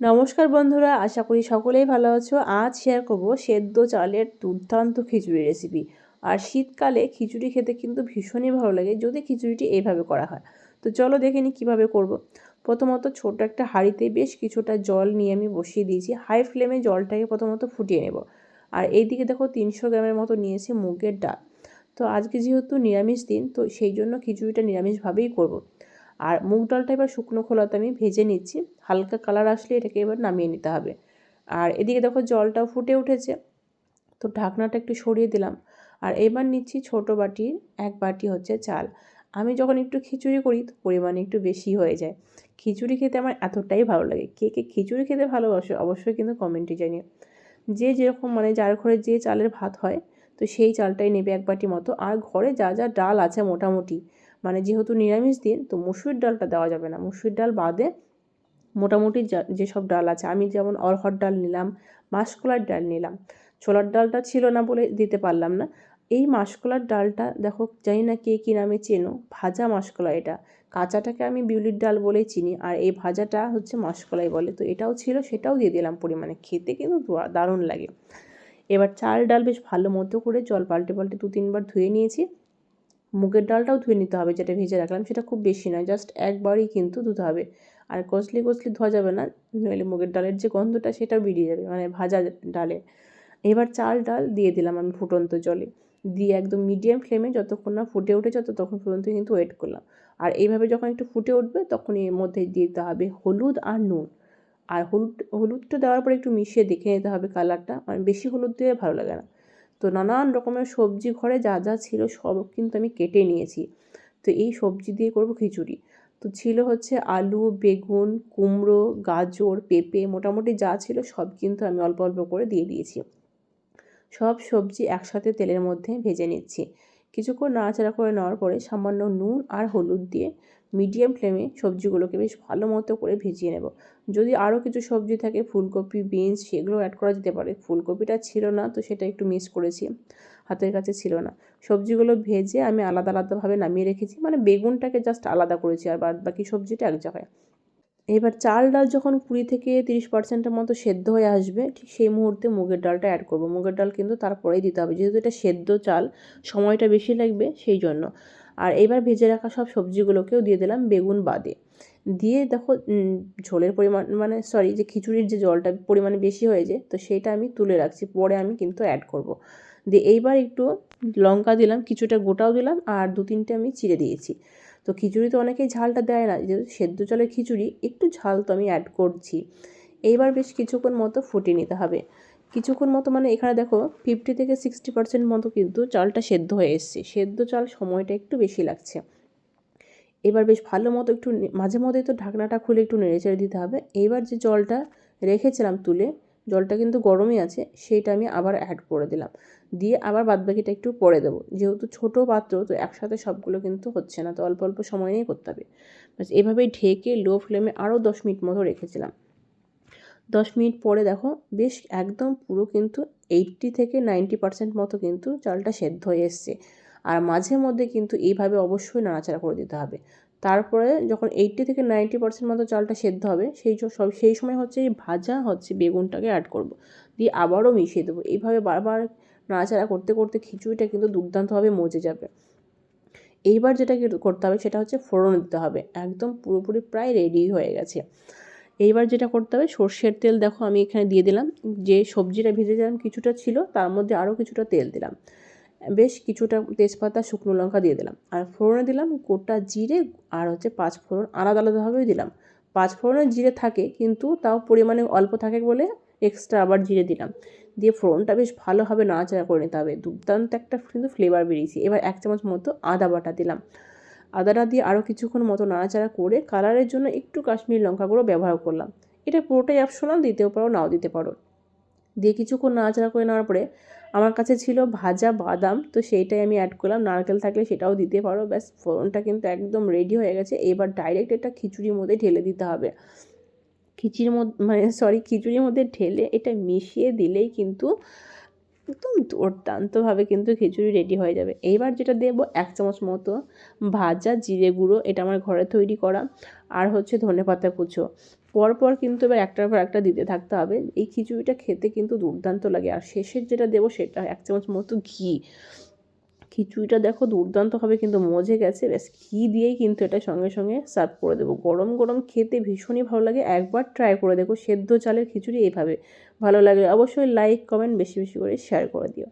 নমস্কার বন্ধুরা, আশা করি সকলেই ভালো আছো। আজ শেয়ার করব সেদ্ধ চালের দুর্দান্ত খিচুড়ি রেসিপি আর শীতকালে খিচুড়ি খেতে কিন্তু ভীষণই ভালো লাগে, যদি খিচুড়িটি এইভাবে করা হয়। তো চলো দেখে নিই কীভাবে করব। প্রথমত ছোট একটা হাঁড়িতে বেশ কিছুটা জল নিয়ে আমি বসিয়ে দিয়েছি। হাই ফ্লেমে জলটাকে প্রথমত ফুটিয়ে নেব। আর এইদিকে দেখো তিনশো গ্রামের মতো নিয়েছি মুগের ডাল। তো আজকে যেহেতু নিরামিষ দিন, তো সেই জন্য খিচুড়িটা নিরামিষভাবেই করব। আর মুগ ডালটা এবার শুকনো খোলাতে আমি ভেজে নিচ্ছি। হালকা কালার আসলে এটাকে এবার নামিয়ে নিতে হবে। আর এদিকে দেখো জলটাও ফুটে উঠেছে। তো ঢাকনাটা একটু সরিয়ে দিলাম। আর এবার নিচ্ছি ছোট বাটির এক বাটি হচ্ছে চাল। আমি যখন একটু খিচুড়ি করি, তো পরিমাণে একটু বেশি হয়ে যায়। খিচুড়ি খেতে আমার এতটাই ভালো লাগে। কে কে খিচুড়ি খেতে ভালোবাসে, অবশ্যই কিন্তু কমেন্টে জানিয়ে যে যেরকম মানে যার ঘরে যে চালের ভাত হয়, তো সেই চালটাই নেবে এক বাটি মতো। আর ঘরে যা যা ডাল আছে মোটামুটি মানে যেহেতু নিরামিষ দিন, তো মুসুর ডালটা দেওয়া যাবে না। মুসুর ডাল বাদে মোটামুটি যেসব ডাল আছে, আমি যেমন অরহর ডাল নিলাম, মাসকলার ডাল নিলাম। ছোলার ডালটা ছিল না বলে দিতে পারলাম না। এই মাসকলার ডালটা দেখো, জানি না কে কী নামে চেনো, ভাজা মাসকলা এটা। কাঁচাটাকে আমি বিউলির ডাল বলেই চিনি, আর এই ভাজাটা হচ্ছে মাসকলাই বলে। তো এটাও ছিল, সেটাও দিয়ে দিলাম পরিমাণে। খেতে কিন্তু দারুণ লাগে। এবার চাল ডাল বেশ ভালো মতো করে জল পাল্টে পাল্টে দু, তিনবার ধুয়ে নিয়েছি। মুগের ডালটাও ধুয়ে নিতে হবে, যেটা ভেজে রাখলাম, সেটা খুব বেশি নয় জাস্ট একবারই কিন্তু ধুতে হবে। আর কষলি কষলি ধোয়া যাবে না, নইলে মুগের ডালের যে গন্ধটা, সেটাও বেরিয়ে যাবে মানে ভাজা ডালে। এবার চাল ডাল দিয়ে দিলাম আমি ফুটন্ত জলে। দিয়ে একদম মিডিয়াম ফ্লেমে যতক্ষণ না ফুটে উঠেছে, ততক্ষণ পর্যন্ত কিন্তু ওয়েট করলাম। আর এইভাবে যখন একটু ফুটে উঠবে তখন এর মধ্যে দিয়ে দিতে হবে হলুদ আর নুন। আর হলুদ, হলুদটা দেওয়ার পরে একটু মিশিয়ে দেখে নিতে হবে কালারটা মানে বেশি হলুদ দিয়ে ভালো লাগে না। তো নানান রকমের সবজি ঘরে যা যা ছিল সব কিন্তু আমি কেটে নিয়েছি। তো এই সবজি দিয়ে করব খিচুড়ি। তো ছিল হচ্ছে আলু, বেগুন, কুমড়ো, গাজর, পেঁপে মোটামুটি যা ছিল সব কিন্তু আমি অল্প অল্প করে দিয়ে দিয়েছি। সব সবজি একসাথে তেলের মধ্যে ভেজে নিচ্ছি। কিছুক্ষণ নাড়াচাড়া করে নেওয়ার পরে সামান্য নুন আর হলুদ দিয়ে মিডিয়াম ফ্লেমে সবজিগুলোকে বেশ ভালো মতো করে ভেজিয়ে নেব। যদি আরও কিছু সবজি থাকে, ফুলকপি বিনস সেগুলো অ্যাড করা যেতে পারে। ফুলকপিটা ছিল না, তো সেটা একটু মিস করেছি। হাতের কাছে ছিল না। সবজিগুলো ভেজে আমি আলাদা আলাদাভাবে নামিয়ে রেখেছি। মানে বেগুনটাকে জাস্ট আলাদা করেছি আর বাদ বাকি সবজিটা এক জায়গায়। এবার চাল ডাল যখন কুড়ি থেকে তিরিশ পার্সেন্টের মতো সেদ্ধ হয়ে আসবে, ঠিক সেই মুহূর্তে মুগের ডালটা অ্যাড করব। মুগের ডাল কিন্তু তারপরেই দিতে হবে, যেহেতু এটা সেদ্ধ চাল, সময়টা বেশি লাগবে সেই জন্য। আর এবার ভেজে রাখা সব সবজিগুলোকেও দিয়ে দিলাম বেগুন বাদে। দিয়ে দেখো ঝোলের পরিমাণ মানে সরি যে খিচুড়ির যে জলটা পরিমাণে বেশি হয়েছে, তো সেইটা আমি তুলে রাখছি, পরে আমি কিন্তু অ্যাড করব। দিয়ে এইবার একটু লঙ্কা দিলাম, কিছুটা গোটাও দিলাম, আর দু তিনটে আমি চিড়ে দিয়েছি। তো খিচুড়ি তো অনেকেই ঝালটা দেয় না, যেহেতু সেদ্ধ চালের খিচুড়ি, একটু ঝাল তো আমি অ্যাড করছি। এইবার বেশ কিছুক্ষণ মতো ফুটিয়ে নিতে হবে। কিছুক্ষণ মতো মানে এখানে দেখো ফিফটি থেকে সিক্সটি পার্সেন্ট মতো কিন্তু চালটা সেদ্ধ হয়ে এসছে। সেদ্ধ চাল সময়টা একটু বেশি লাগছে। এবার বেশ ভালো মতো একটু মাঝে মধ্যে তো ঢাকনাটা খুলে একটু নেড়ে চেড়ে দিতে হবে। এইবার যে জলটা রেখেছিলাম তুলে জলটা কিন্তু গরমই আছে, সেইটা আমি আবার অ্যাড করে দিলাম। দিয়ে আবার বাদবাকিটা একটু পরে দেবো। যেহেতু ছোট পাত্র, তো একসাথে সবগুলো কিন্তু হচ্ছে না, তো অল্প অল্প সময় নিয়েই করতে হবে। বাস এভাবেই ঢেকে লো ফ্লেমে আরও দশ মিনিট মতো রেখেছিলাম। দশ মিনিট পরে দেখো, বেশ একদম পুরো কিন্তু এইটটি থেকে নাইনটি পার্সেন্ট মতো কিন্তু চালটা সেদ্ধ হয়ে এসছে। আর মাঝে মধ্যে কিন্তু এইভাবে অবশ্যই নাড়াচাড়া করে দিতে হবে। তারপরে যখন এইটটি থেকে নাইনটি পার্সেন্ট মতো চালটা সেদ্ধ হবে, সেই সব, সেই সময় হচ্ছে এই ভাজা হচ্ছে বেগুনটাকে অ্যাড করব। দিয়ে আবারও মিশিয়ে দেবো। এইভাবে বারবার নাড়াচাড়া করতে করতে খিচুড়িটা কিন্তু দুর্দান্তভাবে মজে যাবে। এইবার যেটা করতে হবে সেটা হচ্ছে ফোড়ন দিতে হবে। একদম পুরোপুরি প্রায় রেডি হয়ে গেছে। এইবার যেটা করতে হবে, সর্ষের তেল দেখো আমি এখানে দিয়ে দিলাম। যে সবজিটা ভেজে দিলাম কিছুটা ছিল, তার মধ্যে আরও কিছুটা তেল দিলাম। বেশ কিছুটা তেজপাতা, শুকনো লঙ্কা দিয়ে দিলাম। আর ফোড়নে দিলাম গোটা জিরে আর হচ্ছে পাঁচ ফোড়ন, আলাদা আলাদাভাবেই দিলাম। পাঁচ ফোড়নের জিরে থাকে কিন্তু তাও পরিমাণে অল্প থাকে বলে এক্সট্রা আবার জিরে দিলাম। দিয়ে ফোড়নটা বেশ ভালোভাবে নাড়াচাড়া করে নিতে হবে। দুর্দান্ত একটা কিন্তু ফ্লেভার বেরিয়েছে। এবার এক চামচ মতো আদা বাটা দিলাম। আদাটা দিয়ে আরও কিছুক্ষণ মতো নাড়াচাড়া করে কালারের জন্য একটু কাশ্মীর লঙ্কা গুঁড়ো ব্যবহার করলাম। এটা পুরোটাই অপশনাল দিতেও পারো নাও দিতে পারো। দিয়ে কিছুক্ষণ নাড়াচাড়া করে নেওয়ার পরে আমার কাছে ছিল ভাজা বাদাম, তো সেইটাই আমি অ্যাড করলাম। নারকেল থাকলে সেটাও দিতে পারো। ব্যাস, ফোড়নটা কিন্তু একদম রেডি হয়ে গেছে। এবার ডাইরেক্ট এটা খিচুড়ির মধ্যে ঢেলে দিতে হবে। খিচুড়ির মধ্যে মানে সরি খিচুড়ির মধ্যে ঢেলে এটা মিশিয়ে দিলেই কিন্তু একদম দুর্দান্তভাবে কিন্তু খিচুড়ি রেডি হয়ে যাবে। এইবার যেটা দেবো, এক চামচ মতো ভাজা জিরে গুঁড়ো। এটা আমার ঘরে তৈরি করা। আর হচ্ছে ধনে পাতা কুচো। পরপর কিন্তু এবার একটার পর একটা দিতে থাকতে হবে। এই খিচুড়িটা খেতে কিন্তু দুর্দান্ত লাগে। আর শেষের যেটা দেবো সেটা এক চামচ মতো ঘি। খিচুড়িটা দেখো দুর্দান্ত হবে কিন্তু মজে গেছে। ব্যাস, ঘি দিয়েই কিন্তু এটা সঙ্গে সঙ্গে সার্ভ করে দেবো। গরম গরম খেতে ভীষণই ভালো লাগে। একবার ট্রাই করে দেখো। সেদ্ধ চালের খিচুড়ি এইভাবে ভালো লাগে। অবশ্যই লাইক কমেন্ট বেশি বেশি করে শেয়ার করে দিও।